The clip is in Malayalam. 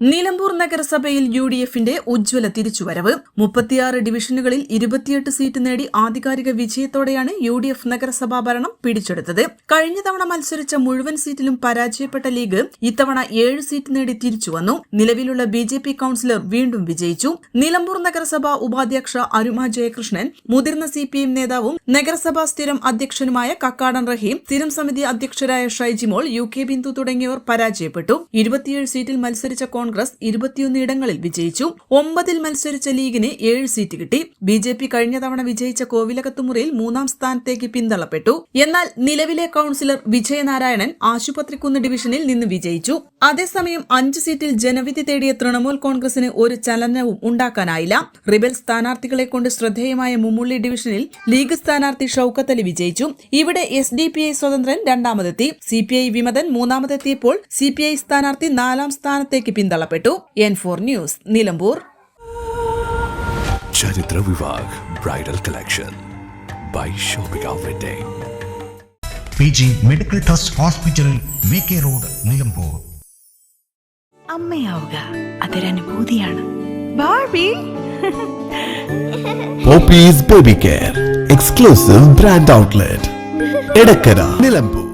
Nilambur നഗരസഭയിൽ യു ഡി എഫിന്റെ ഉജ്ജ്വല തിരിച്ചുവരവ്. മുപ്പത്തിയാറ് ഡിവിഷനുകളിൽ ഇരുപത്തിയെട്ട് സീറ്റ് നേടി ആധികാരിക വിജയത്തോടെയാണ് യു ഡി എഫ് നഗരസഭാ ഭരണം പിടിച്ചെടുത്തത്. കഴിഞ്ഞ തവണ മത്സരിച്ച മുഴുവൻ സീറ്റിലും പരാജയപ്പെട്ട ലീഗ് ഇത്തവണ ഏഴ് സീറ്റ് നേടി തിരിച്ചുവന്നു നിലവിലുള്ള ബി ജെ പി കൌൺസിലർ വീണ്ടും വിജയിച്ചു. നിലമ്പൂർ നഗരസഭാ ഉപാധ്യക്ഷ അരുമ ജയകൃഷ്ണൻ മുതിർന്ന സി പി എം നേതാവും നഗരസഭാ സ്ഥിരം അധ്യക്ഷനുമായ കക്കാടൻ റഹീം സ്ഥിരം സമിതി അധ്യക്ഷരായ ഷൈജിമോൾ യു കെ ബിന്ദു തുടങ്ങിയവർ പരാജയപ്പെട്ടു. ഇരുപത്തിയേഴ് സീറ്റിൽ മത്സരിച്ച കോൺഗ്രസ് ഇരുപത്തിയൊന്ന് ഇടങ്ങളിൽ വിജയിച്ചു. ഒമ്പതിൽ മത്സരിച്ച ലീഗിന് ഏഴ് സീറ്റ് കിട്ടി. ബി ജെ പി കഴിഞ്ഞ തവണ വിജയിച്ച കോവിലകത്തുമുറിയിൽ മൂന്നാം സ്ഥാനത്തേക്ക് പിന്തള്ളപ്പെട്ടു. എന്നാൽ നിലവിലെ കൌൺസിലർ വിജയനാരായണൻ ആശുപത്രിക്കുന്ന് ഡിവിഷനിൽ നിന്ന് വിജയിച്ചു. അതേസമയം അഞ്ച് സീറ്റിൽ ജനവിധി തേടിയ തൃണമൂൽ കോൺഗ്രസിന് ഒരു ചലനവും ഉണ്ടാക്കാനായില്ല. റിബൽ സ്ഥാനാർത്ഥികളെ കൊണ്ട് ശ്രദ്ധേയമായ മുമ്മുള്ളി ഡിവിഷനിൽ ലീഗ് സ്ഥാനാർത്ഥി ഷൌക്കത്ത് അലി വിജയിച്ചു. ഇവിടെ എസ് ഡി പി ഐ സ്വതന്ത്രൻ രണ്ടാമതെത്തി. സി പി ഐ വിമതൻ മൂന്നാമതെത്തിയപ്പോൾ സി പി ഐ സ്ഥാനാർത്ഥി നാലാം സ്ഥാനത്തേക്ക് പിന്തള്ളപ്പെട്ടു എൻ ഫോർ ന്യൂസ് നിലമ്പൂർ. ചരിത്ര Vivah bridal collection. Buy shopping wedding P G medical trust hospital V K road Nilambur. അമ്മയാവുക. അതൊരനുഭൂതിയാണ് Barbie Poppies baby care exclusive brand outlet Edakkara Nilambur.